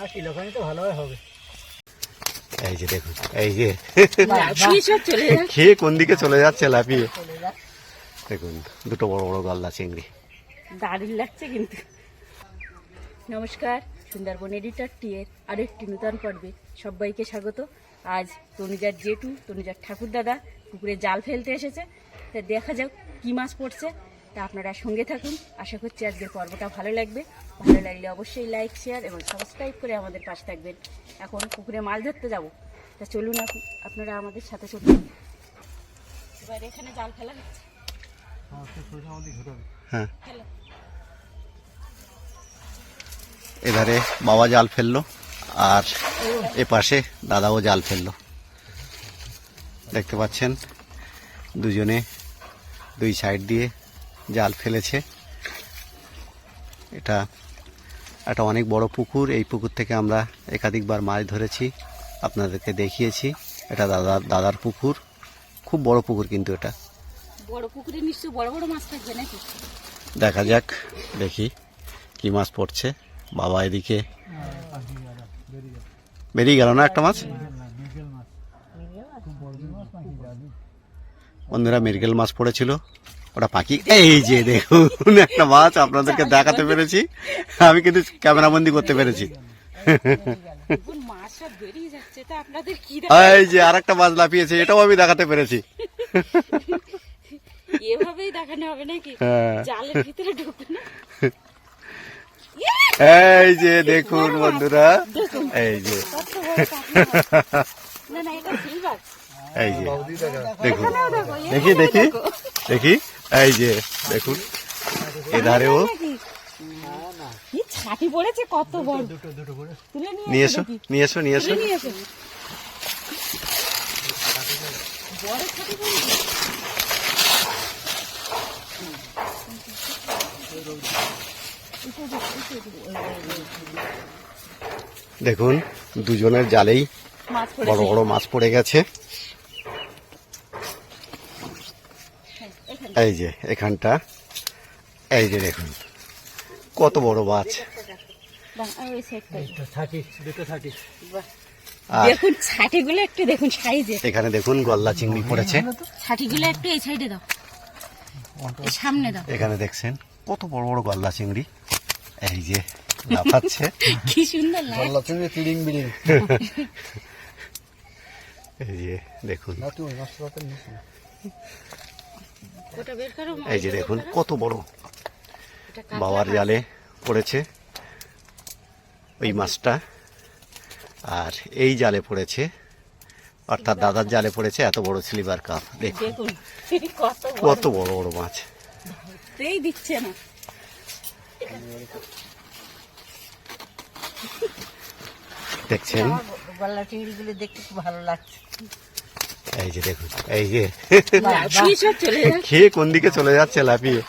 আর কিলোখানি তো ভালোই হবে। এই যে দেখুন এই যে। খেয়ে কোন দিকে চলে যাচ্ছে লাফিয়ে? দেখুন দুটো বড় বড় গলদা চিংড়ি। দারুণ লাগছে কিন্তু। নমস্কার সুন্দরবন এডিটর টিয়ের আরেকটি নূতন পর্বে সবাইকে স্বাগত। আজ তনুজার জেঠু তনুজার ঠাকুর দাদা পুকুরে জাল ফেলতে এসেছে। তা দেখা যাক কি মাছ পড়ছে। তা আপনারা সঙ্গে থাকুন। আশা করছি আজকের পর্বটা ভালো লাগবে। ভালো লাগলে অবশ্যই লাইক শেয়ার এবং সাবস্ক্রাইব করে আমাদের পাশে থাকবেন। এখন পুকুরে মাছ ধরতে যাব। তা চলুন আপ- আপনারা আমাদের সাথে চলুন। এবার এখানে জাল ফেলা হচ্ছে। হ্যাঁ। এধারে বাবা জাল ফেলল আর এ পাশে দাদাও জাল ফেলল। দেখতে পাচ্ছেন দুজনে দুই সাইড দিয়ে জাল ফেলেছে। এটা একটা অনেক বড় পুকুর। এই পুকুর থেকে আমরা একাধিকবার মাছ ধরেছি আপনাদেরকে দেখিয়েছি। এটা দাদার দাদার পুকুর। খুব বড় পুকুর কিন্তু এটা। বড় পুকুরে নিশ্চয়ই বড় বড় মাছ থাকবে নাকি? দেখা যাক দেখি কি মাছ পড়ছে। বাবা এদিকে বেরিয়ে গেল না একটা মাছ? বন্ধুরা মিরগেল মাছ পড়েছিল। ওটা পাখি। এই যে দেখুন একটা মাছ আপনাদেরকে দেখাতে পেরেছি। আমি কিন্তু ক্যামেরা বন্দি করতে পেরেছি। এই যে আর একটা মাছ লাফিয়েছে এটাও আমি দেখাতে পেরেছি। এভাবেই দেখানো হবে নাকি? হ্যাঁ। জালের ভিতরে ঢুকবে না? এই যে দেখুন বন্ধুরা এই যে। কত বড় কাঁকড়া। না না এটা সিলভার। এই যে দেখুন। দেখি দেখি। দেখি। এই যে দেখুন। এধারেও কি ছাটি পড়েছে কত বড়। নিয়ে নিয়ে এসো নিয়ে এসো নিয়ে এসো। নিয়ে এসো। বড় ছাটি পড়েছে। দেখুন দুজনের জালেই বড় বড় মাছ পড়ে গেছে। এই যে এখানটা। এই যে দেখুন কত বড় মাছ। দেখুন ছাটিগুলো একটু দেখুন সাইজে। এখানে দেখুন গলদা চিংড়ি পড়েছে। ছাটিগুলো একটু এই সাইডে দাও। সামনে দাও। এখানে দেখছেন কত বড় বড় গলদা চিংড়ি। এই যে লাফাচ্ছে। কি সুন্দর লাগে চিংড়ি তিড়িং বিড়িং এই যে দেখুন। এই যে দেখুন কত বড়। বাবার জালে পড়েছে ওই মাছটা। আর এই জালে পড়েছে অর্থাৎ দাদার জালে পড়েছে এত বড় সিলিভার কাপ দেখুন। কত বড়। বড় বড় মাছ। দিচ্ছে না। দেখছেন? গলা চিংড়িগুলো দেখতে খুব ভালো লাগছে। এই যে দেখুন এই যে। খেয়ে কোন দিকে চলে যাচ্ছে লাফিয়ে?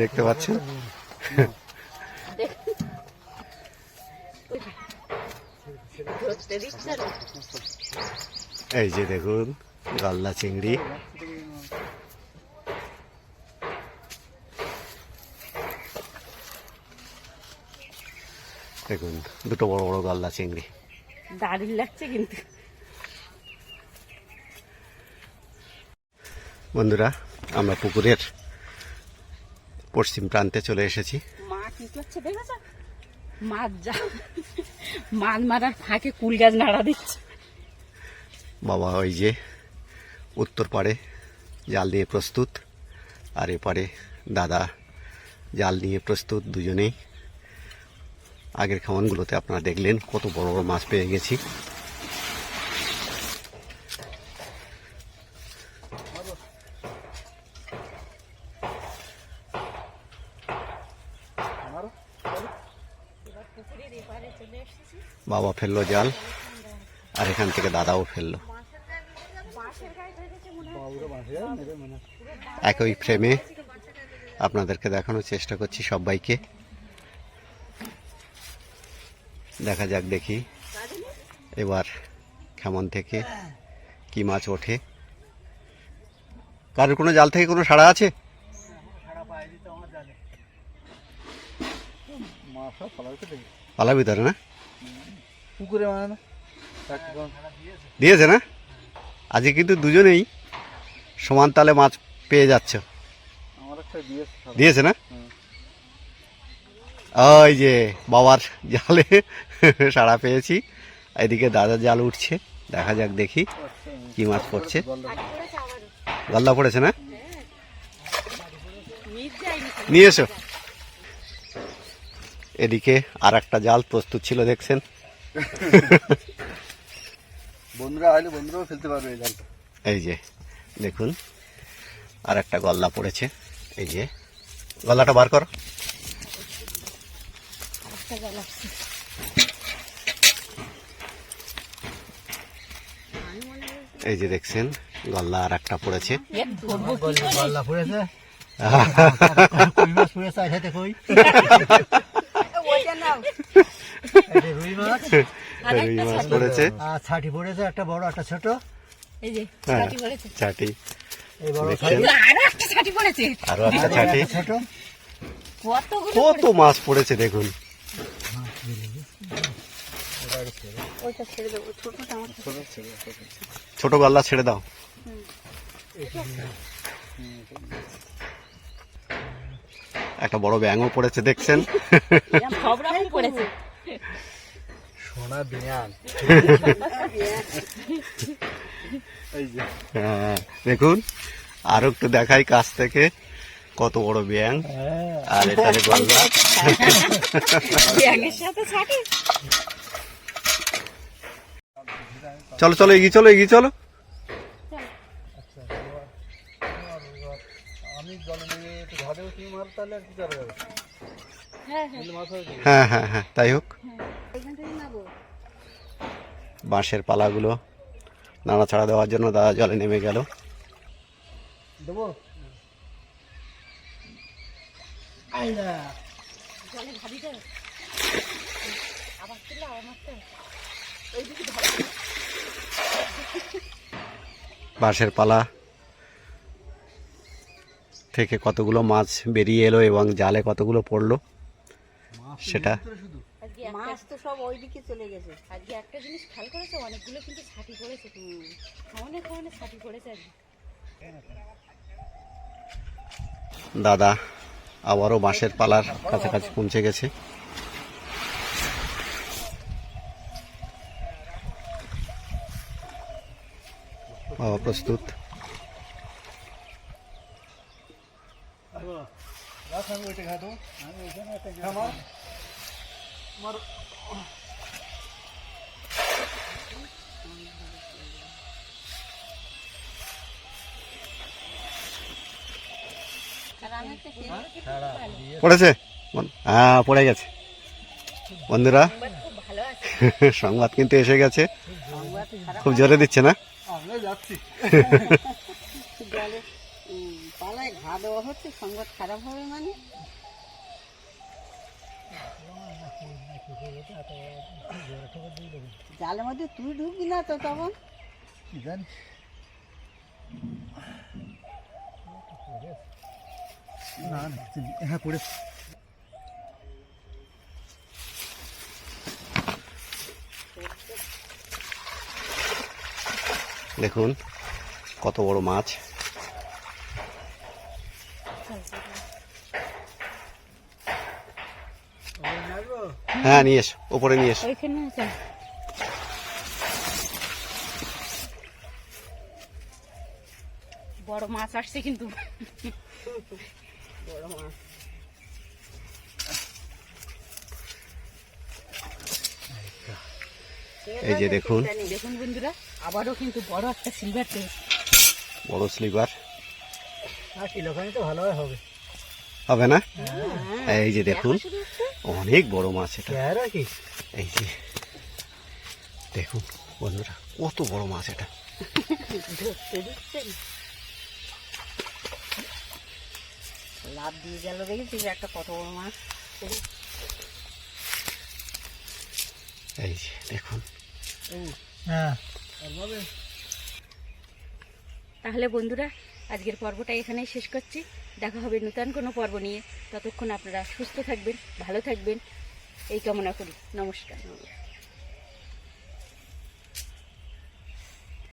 দেখতে পাচ্ছেন? না এই যে দেখুন গলদা চিংড়ি। দেখুন দুটো বড় বড় গলদা চিংড়ি। দারুণ লাগছে কিন্তু। বন্ধুরা আমরা পুকুরের পশ্চিম প্রান্তে চলে এসেছি। মা কি করছে দেখেছ? মাছ যা মাছ মারার ফাঁকে কুল গাছ নাড়া দিচ্ছে। বাবা ওই যে উত্তর পাড়ে জাল নিয়ে প্রস্তুত আর এপারে দাদা জাল নিয়ে প্রস্তুত দুজনেই। আগের খামানগুলোতে আপনারা দেখলেন কত বড় বড় মাছ পেয়ে গেছি। বাবা ফেলল জাল, আর এখান থেকে দাদাও ফেলল। একই ফ্রেমে আপনাদেরকে দেখানোর চেষ্টা করছি সবাইকে। দেখা যাক দেখি এবার কেমন থেকে কি মাছ ওঠে। কারোর কোনো জাল থেকে কোনো সাড়া আছে? পালার ভিতরে না? পুকুরে মানে না। দিয়েছে না? আজকে কিন্তু দুজনেই সমান তালে মাছ পেয়ে যাচ্ছ। দিয়েছে না? ওই যে বাবার জালে সাড়া পেয়েছি। এদিকে দাদার জাল উঠছে। দেখা যাক দেখি কি মাছ পড়ছে। গলদা পড়েছে না? নিয়ে এসো। এদিকে আর একটা জাল প্রস্তুত ছিল দেখছেন। বন্ধুরা আইলে বন্ধুরাও ফেলতে পারবে এই জালটা এই যে দেখুন আর একটা গলদা পড়েছে। এই যে গলদাটা বার করো। এই যে দেখছেন গলদা আর একটা পড়েছে গল্লা পড়েছে? রুই মাছ রুই মাছ পড়েছে? আর ছাটি পড়েছে একটা বড় একটা ছোট। এই যে হ্যাঁ, ছাটি পড়েছে। ছাটি। এই বড় দেখছেন আরও একটা ছাটি পড়েছে। আরও একটা ছাটি। ছোট। কত মাছ পড়েছে দেখুন। ছোট গলদা ছেড়ে দাও। একটা বড় ব্যাঙও পড়েছে দেখছেন? সব রকম পড়েছে। সোনা বিয়ান। হ্যাঁ, দেখুন আরও একটু দেখাই কাছ থেকে কত বড় ব্যাং। হ্যাঁ। আর এখানে গলদা চলো চলো এগিয়ে চলো এগিয়ে চলো। আমি জলে নিয়ে মার তাহলে আর কি করা যাবে? হ্যাঁ হ্যাঁ। হ্যাঁ হ্যাঁ হ্যাঁ তাই হোক। নেব বাঁশের পালাগুলো নাড়াচাড়া দেওয়ার জন্য দাদা জলে নেমে গেল। বাঁশের পালা থেকে কতগুলো মাছ বেরিয়ে এলো এবং জালে কতগুলো পড়ল? সেটা। মাছ তো সব ওইদিকে চলে গেছে। আজকে একটা জিনিস খেয়াল করেছে? অনেকগুলো কিন্তু ছাটি পড়েছে অনেক অনেক ছাটি পড়েছে আজকে। দাদা আবারও বাঁশের পালার কাছাকাছি পৌঁছে গেছে। বাবা প্রস্তুত। আমি ওইটা ঘাটো আমি ওইখানে একটা দিয়ে পড়েছে? হ্যাঁ পড়ে গেছে। বন্ধুরা খুব ভালো আছে সংবাদ কিন্তু এসে গেছে। খুব জোরে দিচ্ছে না? সংবাদ খারাপ হবে মানে? জালের মধ্যে তুই ঢুকবি না তো তখন? কি জানি না না হ্যাঁ পড়েছে দেখুন কত বড় মাছ। হ্যাঁ নিয়ে এসো ওপরে নিয়ে এসো। বড় মাছ আসছে কিন্তু। বড় মাছ। এই যে দেখুন। দেখুন বন্ধুরা আবারও কিন্তু বড় একটা সিলভার পেয়েছে বড় স্লিপার আর কিলোখানি তো ভালোই হবে। হবে না? এই যে দেখুন। অনেক বড় মাছ এটা। কি এই যে দেখুন বন্ধুরা কত বড় মাছ এটা। লাভ দিয়ে গেল দেখেছিস একটা কত বড় মাছ। এই যে দেখুন। হ্যাঁ। তাহলে বন্ধুরা আজকের পর্বটা এখানেই শেষ করছি। দেখা হবে নতুন কোনো পর্ব নিয়ে। ততক্ষণ আপনারা সুস্থ থাকবেন, ভালো থাকবেন। এই কামনা করি। নমস্কার।